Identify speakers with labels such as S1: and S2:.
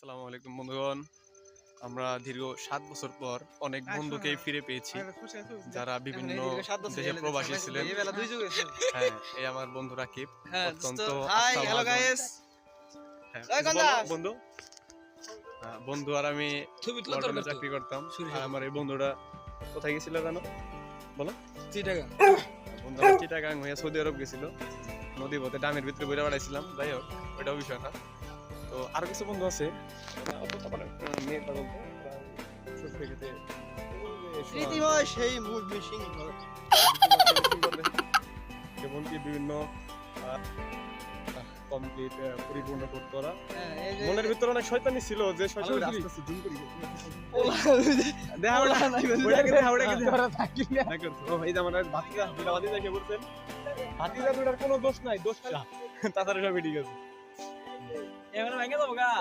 S1: আসসালামু আলাইকুম বন্ধুগণ। আমরা দীর্ঘ সাত বছর পর অনেক বন্ধুকেই ফিরে পেয়েছি যারা বিভিন্ন দেশে প্রবাসী ছিলেন। হ্যাঁ এই আমার বন্ধু রাকিব অত্যন্ত হ্যাঁ,
S2: গন্ধা।
S1: বলো, বন্ধু। হ্যাঁ, বন্ধু আর আমি লন্ডনে চাকরি করতাম। আর আমার এই বন্ধুরা কোথায় গেছিল জানো?
S2: চিটাগাং।
S1: বন্ধুরা চিটাগাং হয়ে সৌদি আরব গেছিল। নদী পথে ডামের ভিতরে বইরা বেড়াইছিলাম। যাই হোক ওইটাও বিষয় না। তো আরও কিছু বন্ধু আছে? মানে, মেয়ে পাগল
S2: রীতিময় সেই মুড মিশিং
S1: বিভিন্ন কমপ্লিট পরিপূর্ণ করতো ওরা। মনের ভিতরে অনেক শয়তানি ছিল যে কোনো দোষ নাই দোষ তাছাড়া সবই ঠিক আছে। ഞങ്ങൾ എങ്ങനെ നോക്കാം